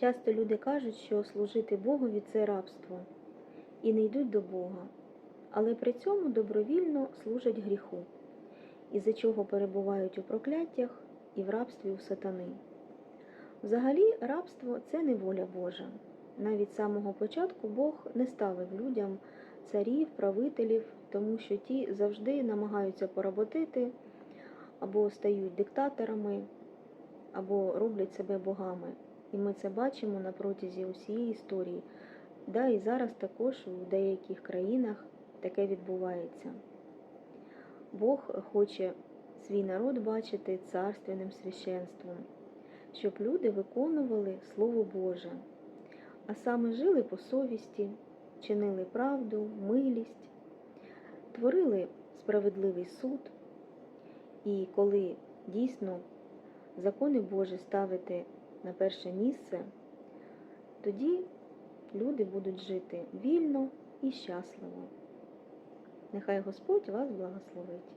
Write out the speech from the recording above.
Часто люди кажуть, що служити Богові це рабство, і не йдуть до Бога, але при цьому добровільно служать гріху, із-за чого перебувають у прокляттях і в рабстві у сатани. Взагалі, рабство це не воля Божа. Навіть з самого початку Бог не ставив людям царів, правителів, тому що ті завжди намагаються поработити або стають диктаторами, або роблять себе богами. І ми це бачимо на протязі усієї історії. Да, і зараз також у деяких країнах таке відбувається. Бог хоче свій народ бачити царственним священством, щоб люди виконували Слово Боже, а саме жили по совісті, чинили правду, милість, творили справедливий суд. І коли дійсно закони Божі ставити на перше місце, тоді люди будуть жити вільно і щасливо. Нехай Господь вас благословить.